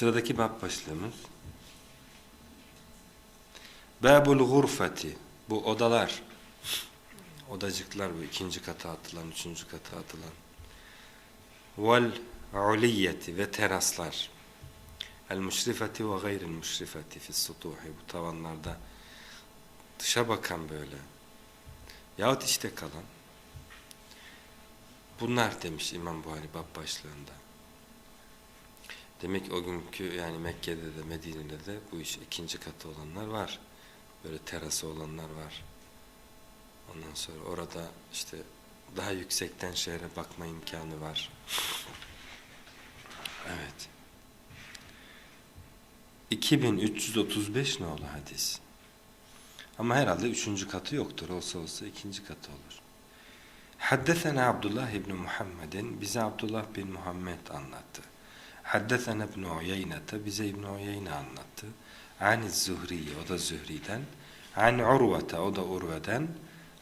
Sıradaki bab başlığımız. Babul gurfeti bu odalar. Odacıklar bu ikinci kata atılan, üçüncü kata atılan. Vel uliyeti ve teraslar. El müşrifeti ve gayril müşrifeti fis sutuhi bu tavanlarda dışa bakan böyle. Yahut işte kalan. Bunlar demiş İmam Buhari bab başlığında demek o günkü yani Mekke'de de Medine'de de bu iş ikinci katı olanlar var. Böyle terası olanlar var. Ondan sonra orada işte daha yüksekten şehre bakma imkanı var. Evet. 2335 ne oldu hadis? Ama herhalde üçüncü katı yoktur. Olsa olsa ikinci katı olur. Haddesena Abdullah ibn Muhammed'in bize Abdullah bin Muhammed anlattı. Haddesena ibn Uyeynete bize İbn Uyeyne anlattı. An Zuhriye o da Zühri'den. An Urvete o da Urve'den.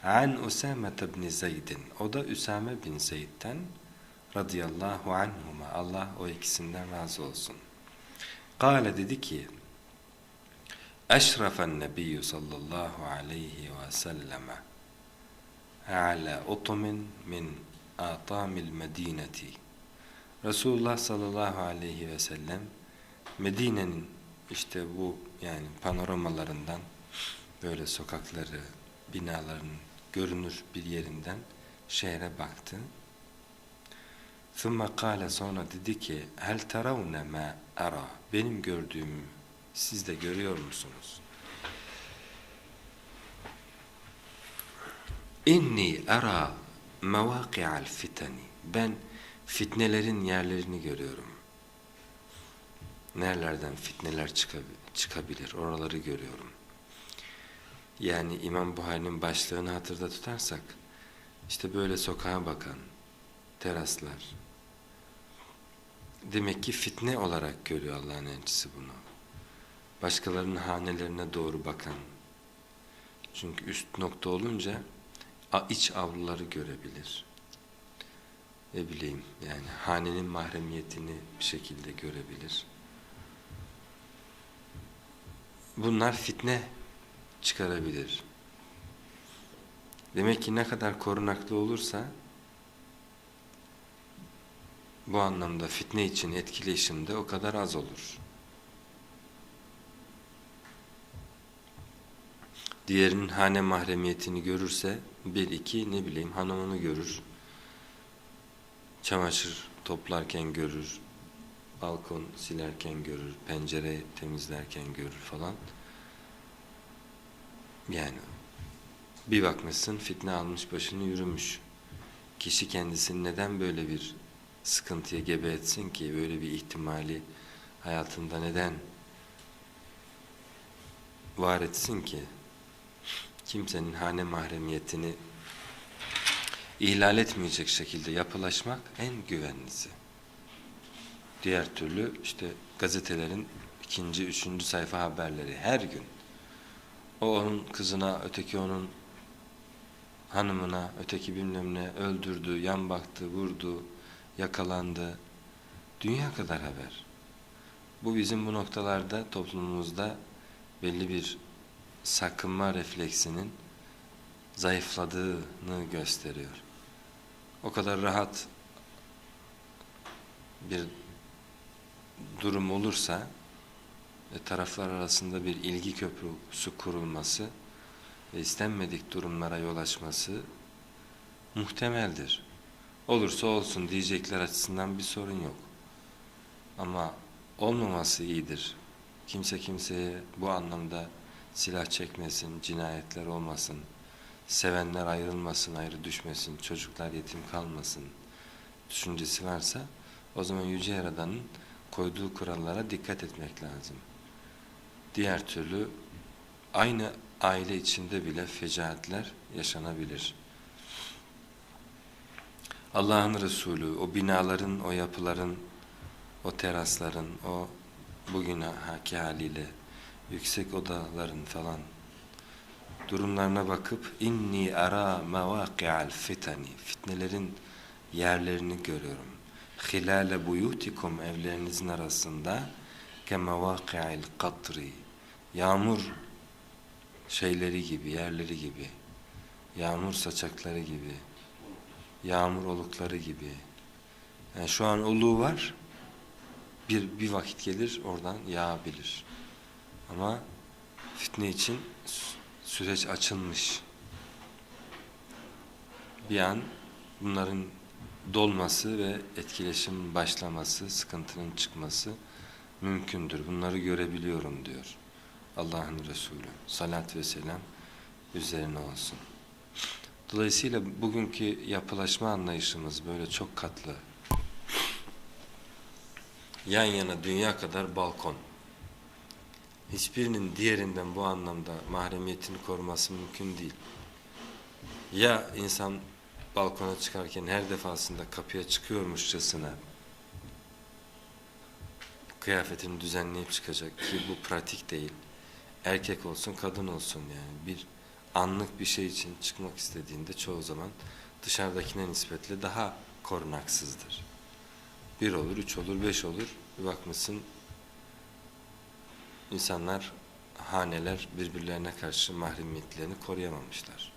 An Usame ibn Zeyd'in o da Üsame bin Zeyd'den. Radıyallahu anhuma Allah o ikisinden razı olsun. Kale dedi ki Eşrefen Nebiyyü sallallahu aleyhi ve selleme ala utumin min atamil medineti Resulullah sallallahu aleyhi ve sellem Medine'nin işte bu yani panoramalarından böyle sokakları, binaların görünür bir yerinden şehre baktı. ثُمَّ قَالَ sonra dedi ki هَلْ تَرَوْنَ مَا ara Benim gördüğümü siz de görüyor musunuz? İnni ara mevaki'al fitani. Ben fitnelerin yerlerini görüyorum. Nerelerden fitneler çıkabilir oraları görüyorum. Yani İmam Buhari'nin başlığını hatırda tutarsak işte böyle sokağa bakan teraslar. Demek ki fitne olarak görüyor Allah'ın elçisi bunu. Başkalarının hanelerine doğru bakan. Çünkü üst nokta olunca iç avluları görebilir. Ne bileyim yani hanenin mahremiyetini bir şekilde görebilir. Bunlar fitne çıkarabilir. Demek ki ne kadar korunaklı olursa bu anlamda fitne için etkileşim de o kadar az olur. Diğerinin hane mahremiyetini görürse bir iki ne bileyim hanımını görür. Çamaşır toplarken görür. Balkon silerken görür. Pencere temizlerken görür falan. Yani bir bakmışsın fitne almış başını yürümüş. Kişi kendisini neden böyle bir sıkıntıya gebe etsin ki böyle bir ihtimali hayatında neden var etsin ki kimsenin hane mahremiyetini ihlal etmeyecek şekilde yapılaşmak en güvenlisi. Diğer türlü işte gazetelerin ikinci, üçüncü sayfa haberleri her gün. O onun kızına, öteki onun hanımına, öteki bilmem ne öldürdü, yan baktı, vurdu, yakalandı. Dünya kadar haber. Bu bizim bu noktalarda toplumumuzda belli bir sakınma refleksinin zayıfladığını gösteriyor. O kadar rahat bir durum olursa ve taraflar arasında bir ilgi köprüsü kurulması ve istenmedik durumlara yol açması muhtemeldir. Olursa olsun diyecekler açısından bir sorun yok. Ama olmaması iyidir. Kimse kimseye bu anlamda silah çekmesin, cinayetler olmasın, sevenler ayrılmasın, ayrı düşmesin, çocuklar yetim kalmasın düşüncesi varsa o zaman Yüce Yaradan'ın koyduğu kurallara dikkat etmek lazım. Diğer türlü aynı aile içinde bile fecaatler yaşanabilir. Allah'ın Resulü o binaların, o yapıların, o terasların, o bugün haki haliyle yüksek odaların falan durumlarına bakıp inni ara mevaki'al fitani fitnelerin yerlerini görüyorum. Hilale buyutikum evlerinizin arasında kemevâki'il katri yağmur şeyleri gibi, yerleri gibi, yağmur saçakları gibi, yağmur olukları gibi. Yani şu an oluğu var, bir, bir vakit gelir oradan yağabilir. Ama fitne için süreç açılmış. Bir an bunların dolması ve etkileşim başlaması, sıkıntının çıkması mümkündür. Bunları görebiliyorum diyor Allah'ın Resulü. Salat ve selam üzerine olsun. Dolayısıyla bugünkü yapılaşma anlayışımız böyle çok katlı. Yan yana dünya kadar balkon. Hiçbirinin diğerinden bu anlamda mahremiyetini koruması mümkün değil. Ya insan balkona çıkarken her defasında kapıya çıkıyormuşçasına kıyafetini düzenleyip çıkacak ki bu pratik değil. Erkek olsun kadın olsun yani bir anlık bir şey için çıkmak istediğinde çoğu zaman dışarıdakine nispetle daha korunaksızdır. Bir olur, üç olur, beş olur. Bir bakmışsın insanlar, haneler birbirlerine karşı mahremiyetlerini koruyamamışlar.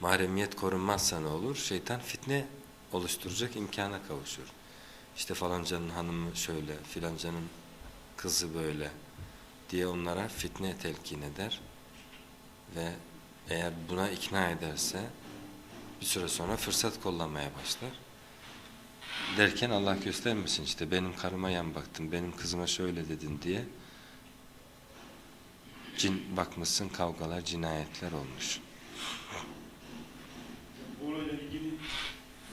Mahremiyet korunmazsa ne olur? Şeytan fitne oluşturacak imkana kavuşur. İşte falancanın hanımı şöyle, filancanın kızı böyle diye onlara fitne telkin eder ve eğer buna ikna ederse bir süre sonra fırsat kullanmaya başlar. Derken Allah göstermesin işte benim karıma yan baktın, benim kızıma şöyle dedin diye cin bakmışsın kavgalar, cinayetler olmuş. Bu olayla ilgili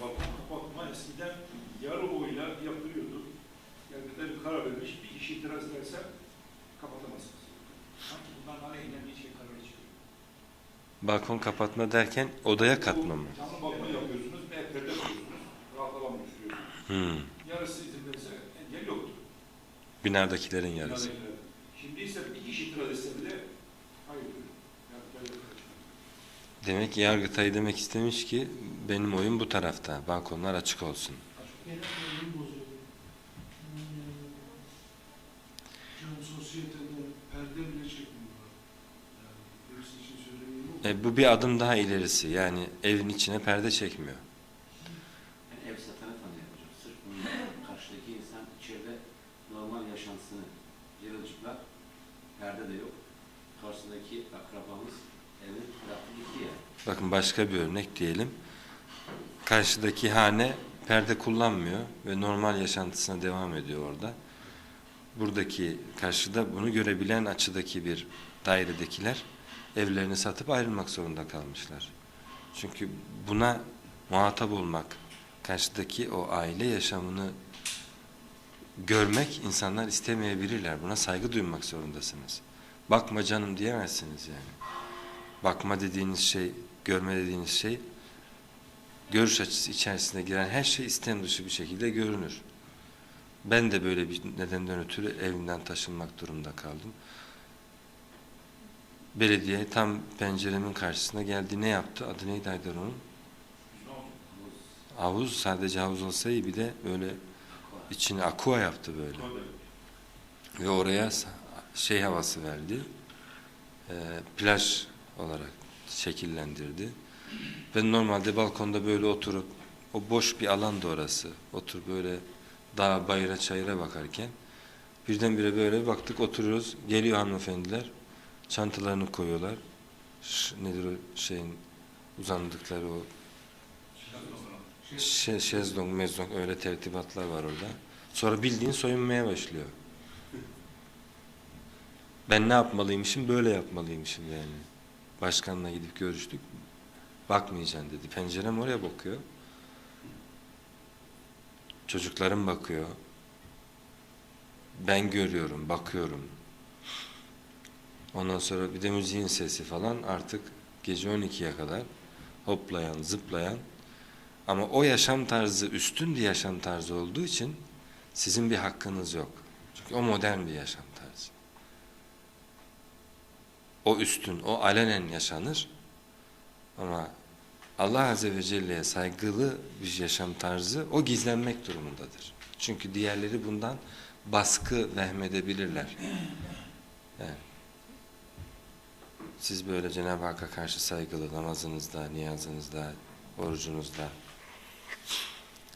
balkon kapatma eskiden yarı boyla yapılıyordu. Yani bir karar vermiş, bir kişi itiraz ederse kapatamazsınız. Sanki bundan aleyhine bir şey kararı çıkıyor. Balkon kapatma derken odaya katma mı? Canlı balkon yapıyorsunuz, bir perde koyuyorsunuz, rahat alan oluşturuyorsunuz. Hmm. Yarısı verirse engel yoktur. Binadakilerin yarısı. Binadakiler. Şimdi ise bir kişi itiraz etse bile hayır. Demek ki Yargıtay demek istemiş ki benim oyun bu tarafta. Balkonlar açık olsun. E, bu bir adım daha ilerisi. Yani evin içine perde çekmiyor. Perde de yok. Karşısındaki akrabamız evin gitti ya. Bakın başka bir örnek diyelim. Karşıdaki hane perde kullanmıyor ve normal yaşantısına devam ediyor orada. Buradaki karşıda bunu görebilen açıdaki bir dairedekiler evlerini satıp ayrılmak zorunda kalmışlar. Çünkü buna muhatap olmak, karşıdaki o aile yaşamını görmek insanlar istemeyebilirler. Buna saygı duymak zorundasınız. Bakma canım diyemezsiniz yani. Bakma dediğiniz şey, görme dediğiniz şey görüş açısı içerisine giren her şey istem dışı bir şekilde görünür. Ben de böyle bir nedenden ötürü evimden taşınmak durumunda kaldım. Belediye tam penceremin karşısına geldi. Ne yaptı? Adı neydi Haydar onun? Havuz. Sadece havuz olsa iyi bir de böyle içine aqua yaptı böyle. Ve oraya şey havası verdi. Ee, plaj olarak şekillendirdi. Ben normalde balkonda böyle oturup o boş bir alandı orası. Otur böyle dağ, bayıra, çayıra bakarken birdenbire böyle baktık oturuyoruz. Geliyor hanımefendiler. Çantalarını koyuyorlar. Ş- nedir o şeyin uzandıkları o Şe şezlong, mezlong öyle tertibatlar var orada. Sonra bildiğin soyunmaya başlıyor. Ben ne yapmalıymışım? Böyle yapmalıymışım yani. Başkanla gidip görüştük. Bakmayacaksın dedi. Pencerem oraya bakıyor. Çocuklarım bakıyor. Ben görüyorum, bakıyorum. Ondan sonra bir de müziğin sesi falan artık gece 12'ye kadar hoplayan, zıplayan ama o yaşam tarzı üstün bir yaşam tarzı olduğu için sizin bir hakkınız yok. Çünkü o modern bir yaşam tarzı. O üstün, o alenen yaşanır. Ama Allah Azze ve Celle'ye saygılı bir yaşam tarzı o gizlenmek durumundadır. Çünkü diğerleri bundan baskı vehmedebilirler. Yani siz böyle Cenab-ı Hakk'a karşı saygılı namazınızda, niyazınızda, orucunuzda,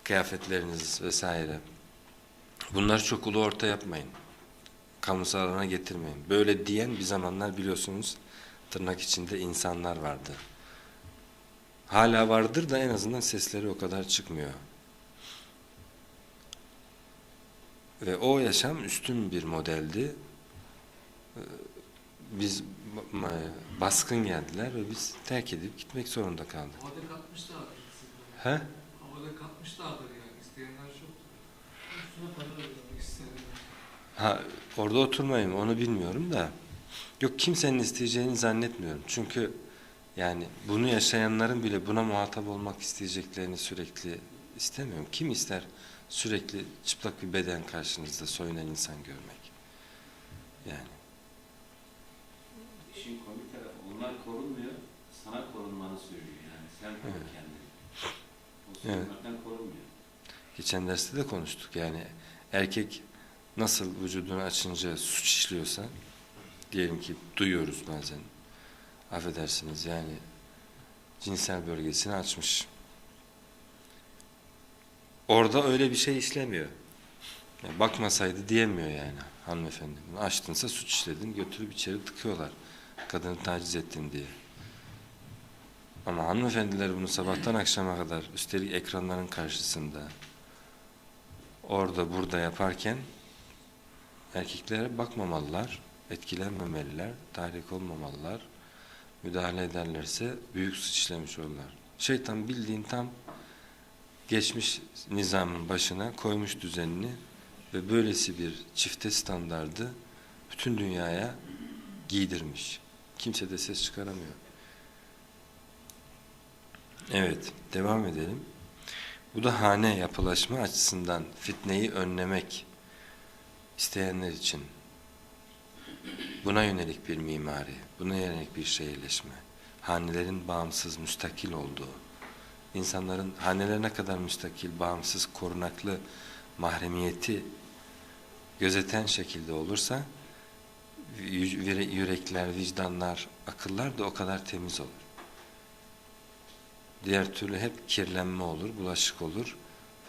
kıyafetleriniz vesaire bunları çok ulu orta yapmayın. Kamusal alana getirmeyin. Böyle diyen bir zamanlar biliyorsunuz tırnak içinde insanlar vardı. Hala vardır da en azından sesleri o kadar çıkmıyor. Ve o yaşam üstün bir modeldi. Ee, Biz baskın geldiler ve biz terk edip gitmek zorunda kaldık. He? Havada katmışlardır yani. İsteyenler çoktur. Ha, orada oturmayayım onu bilmiyorum da. Yok kimsenin isteyeceğini zannetmiyorum. Çünkü yani bunu yaşayanların bile buna muhatap olmak isteyeceklerini sürekli istemiyorum. Kim ister sürekli çıplak bir beden karşınızda soyunan insan görmek? Yani İşin komik tarafı onlar korunmuyor, sana korunmanı söylüyor yani. Sen koru Evet. Evet. korunmuyor. geçen derste de konuştuk. Yani erkek nasıl vücudunu açınca suç işliyorsa diyelim ki duyuyoruz bazen affedersiniz yani cinsel bölgesini açmış. Orada öyle bir şey işlemiyor. Yani bakmasaydı diyemiyor yani hanımefendi. Açtınsa suç işledin götürüp içeri tıkıyorlar. Kadını taciz ettin diye. Ama hanımefendiler bunu sabahtan akşama kadar üstelik ekranların karşısında orada burada yaparken erkeklere bakmamalılar, etkilenmemeliler, tahrik olmamalılar. Müdahale ederlerse büyük suç işlemiş olurlar. Şeytan bildiğin tam geçmiş nizamın başına koymuş düzenini ve böylesi bir çifte standardı bütün dünyaya giydirmiş. Kimse de ses çıkaramıyor. Evet, devam edelim. Bu da hane yapılaşma açısından fitneyi önlemek isteyenler için buna yönelik bir mimari, buna yönelik bir şehirleşme, hanelerin bağımsız, müstakil olduğu, insanların haneler ne kadar müstakil, bağımsız, korunaklı mahremiyeti gözeten şekilde olursa yü- yürekler, vicdanlar, akıllar da o kadar temiz olur. Diğer türlü hep kirlenme olur, bulaşık olur.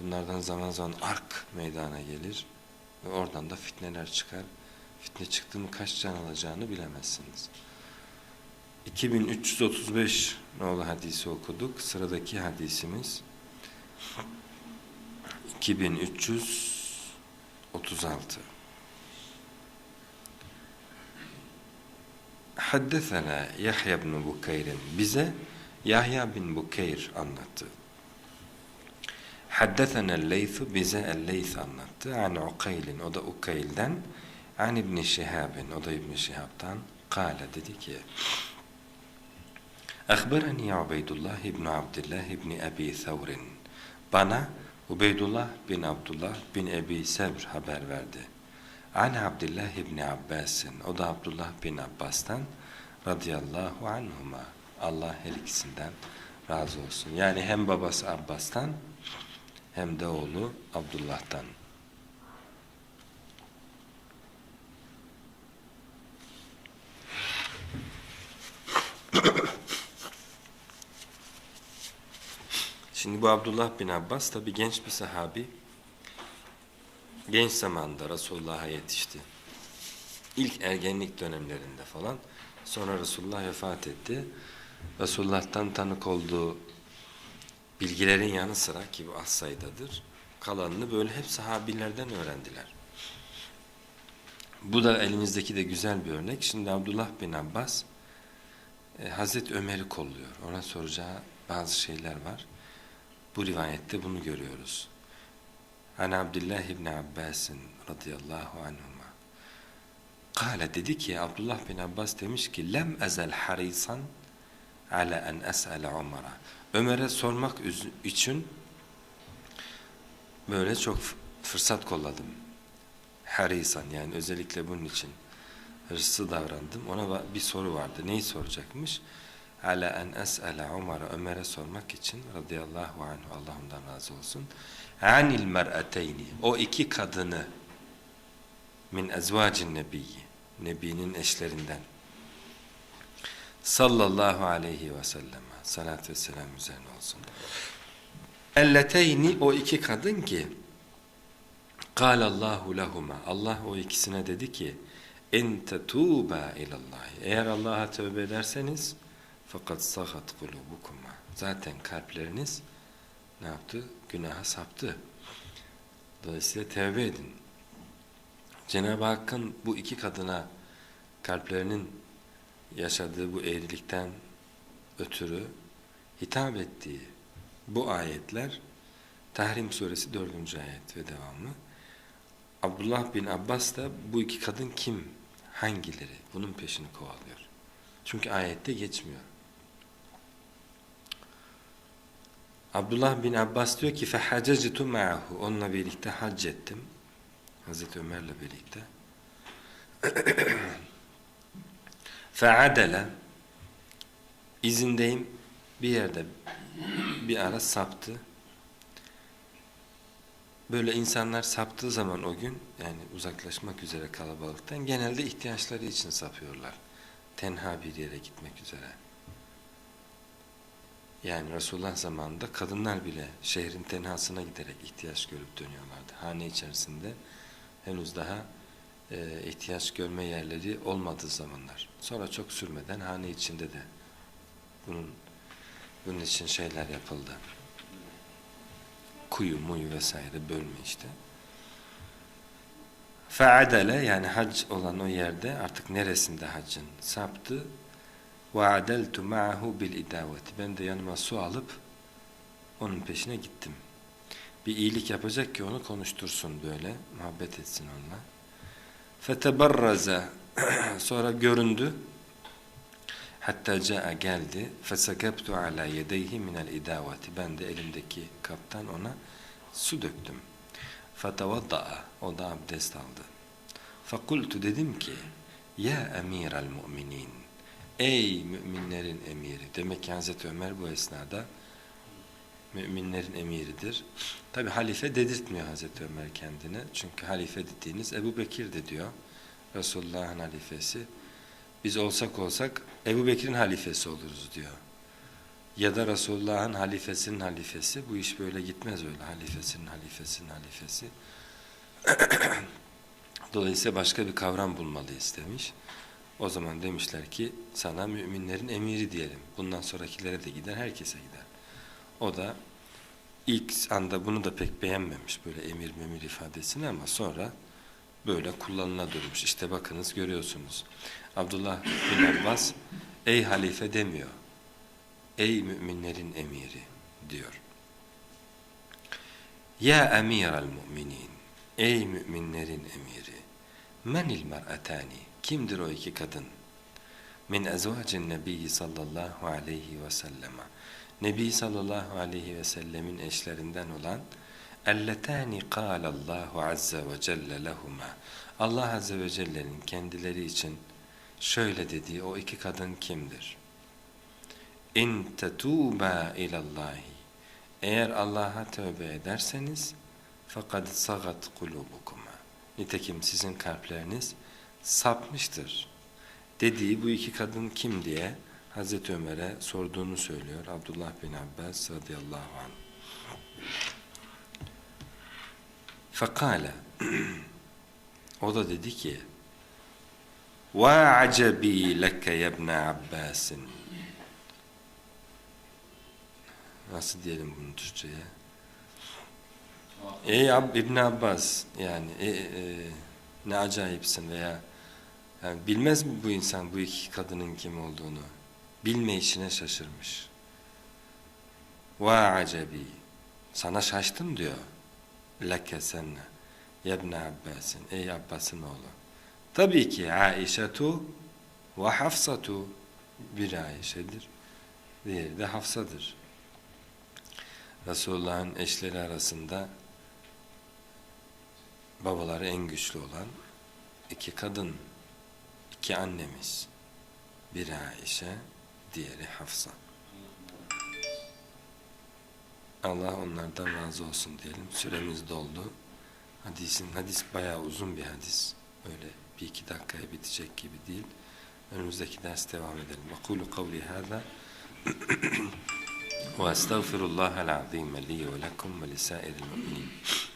Bunlardan zaman zaman ark meydana gelir ve oradan da fitneler çıkar. Fitne çıktı mı kaç can alacağını bilemezsiniz. 2335 nolu hadisi okuduk. Sıradaki hadisimiz 2336 Haddesena Yahya bin Bukayr'in bize Yahya bin Bukeyr anlattı. Haddesena el-Leyth bize el-Leyth anlattı. An Ukayl'in o da Ukayl'den An İbn Şihab'in o da İbn Şihab'dan Kale dedi ki Akhbarani Ubeydullah ibn Abdullah ibn Abi Thawr'in bana Ubeydullah bin Abdullah bin Ebi Sevr haber verdi. An Abdullah ibn Abbas'in o da Abdullah bin Abbas'tan radıyallahu anhuma Allah her ikisinden razı olsun. Yani hem babası Abbas'tan hem de oğlu Abdullah'tan. Şimdi bu Abdullah bin Abbas tabi genç bir sahabi. Genç zamanda Resulullah'a yetişti. İlk ergenlik dönemlerinde falan. Sonra Resulullah vefat etti. Resulullah'tan tanık olduğu bilgilerin yanı sıra ki bu az sayıdadır. Kalanını böyle hep sahabilerden öğrendiler. Bu da elimizdeki de güzel bir örnek. Şimdi Abdullah bin Abbas e, Hazreti Ömer'i kolluyor. Ona soracağı bazı şeyler var. Bu rivayette bunu görüyoruz. An Abdullah ibn Abbas'ın radıyallahu anhuma. Kale dedi ki Abdullah bin Abbas demiş ki lem ezel harisan ala en es'ale Ömer'e. Ömer'e sormak için böyle çok fırsat kolladım. Harisan yani özellikle bunun için hırslı davrandım. Ona bir soru vardı. Neyi soracakmış? Ala en es'ale Ömer'e Ömer'e sormak için radıyallahu anhu Allah ondan razı olsun. Anil mer'ateyni o iki kadını min ezvacin nebiyyi nebinin eşlerinden sallallahu aleyhi ve sellem salat ve selam üzerine olsun elleteyni o iki kadın ki Allahu lehuma Allah o ikisine dedi ki en tetuba ilallah eğer Allah'a tövbe ederseniz fakat sahat kulubukuma zaten kalpleriniz ne yaptı? Günaha saptı. Dolayısıyla tevbe edin. Cenab-ı Hakk'ın bu iki kadına kalplerinin yaşadığı bu eğrilikten ötürü hitap ettiği bu ayetler Tahrim suresi 4. ayet ve devamı. Abdullah bin Abbas da bu iki kadın kim? Hangileri? Bunun peşini kovalıyor. Çünkü ayette geçmiyor. Abdullah bin Abbas diyor ki فَحَجَجْتُ مَعَهُ Onunla birlikte hac ettim. Hazreti Ömer'le birlikte. feadele izindeyim bir yerde bir ara saptı. Böyle insanlar saptığı zaman o gün yani uzaklaşmak üzere kalabalıktan genelde ihtiyaçları için sapıyorlar. Tenha bir yere gitmek üzere. Yani Resulullah zamanında kadınlar bile şehrin tenhasına giderek ihtiyaç görüp dönüyorlardı. Hane içerisinde henüz daha e, ihtiyaç görme yerleri olmadığı zamanlar. Sonra çok sürmeden hane içinde de bunun bunun için şeyler yapıldı. Kuyu muyu vesaire bölme işte. Feadele yani hac olan o yerde artık neresinde haccın saptı. Ma'ahu bil idaveti. Ben de yanıma su alıp onun peşine gittim. Bir iyilik yapacak ki onu konuştursun böyle, muhabbet etsin onunla. Fetebarraza sonra göründü. Hatta caa geldi. Fesakabtu ala yedeyhi minel idavati. Ben de elimdeki kaptan ona su döktüm. Fetevadda'a. O da abdest aldı. Fakultu dedim ki Ya emiral mu'minin Ey müminlerin emiri. Demek ki Hazreti Ömer bu esnada müminlerin emiridir. Tabi halife dedirtmiyor Hazreti Ömer kendine. Çünkü halife dediğiniz Ebu Bekir de diyor. Resulullah'ın halifesi. Biz olsak olsak Ebu Bekir'in halifesi oluruz diyor. Ya da Resulullah'ın halifesinin halifesi. Bu iş böyle gitmez öyle. Halifesinin halifesinin halifesi. Dolayısıyla başka bir kavram bulmalı istemiş. O zaman demişler ki sana müminlerin emiri diyelim. Bundan sonrakilere de gider, herkese gider. O da ilk anda bunu da pek beğenmemiş böyle emir memir ifadesini ama sonra böyle kullanıla durmuş. İşte bakınız görüyorsunuz. Abdullah bin Abbas ey halife demiyor. Ey müminlerin emiri diyor. Ya emiral müminin. Ey müminlerin emiri. Menil mer'atani. Kimdir o iki kadın? Min ezvacin nebiyyi sallallahu aleyhi ve selleme. Nebi sallallahu aleyhi ve sellemin eşlerinden olan elletani kâlallahu azze ve celle lehuma. Allah azze ve celle'nin kendileri için şöyle dediği o iki kadın kimdir? İn tetûbâ ilallahi. Eğer Allah'a tövbe ederseniz fakat sagat kulubukuma. Nitekim sizin kalpleriniz sapmıştır. Dediği bu iki kadın kim diye Hazreti Ömer'e sorduğunu söylüyor Abdullah bin Abbas radıyallahu anh. Fekale o da dedi ki acebi leke yebne Abbasin. Nasıl diyelim bunu Türkçe'ye? Ey Ab İbn Abbas yani e, e, ne acayipsin veya yani bilmez mi bu insan bu iki kadının kim olduğunu bilmeyişine şaşırmış. Ve acebi sana şaştım diyor. Leke senne yebne Abbas'ın ey Abbas'ın oğlu. Tabii ki Aişetu ve Hafsatu bir Aişe'dir diğeri de Hafsa'dır. Resulullah'ın eşleri arasında babaları en güçlü olan iki kadın iki annemiz. Biri Aişe diğeri Hafsa Allah onlardan razı olsun diyelim. Süremiz doldu. Hadisin hadis bayağı uzun bir hadis. Öyle bir iki dakikaya bitecek gibi değil. Önümüzdeki ders devam edelim. Hâzâ ve estağfirullahal azîme li ve lekum ve lisâiril mu'minin.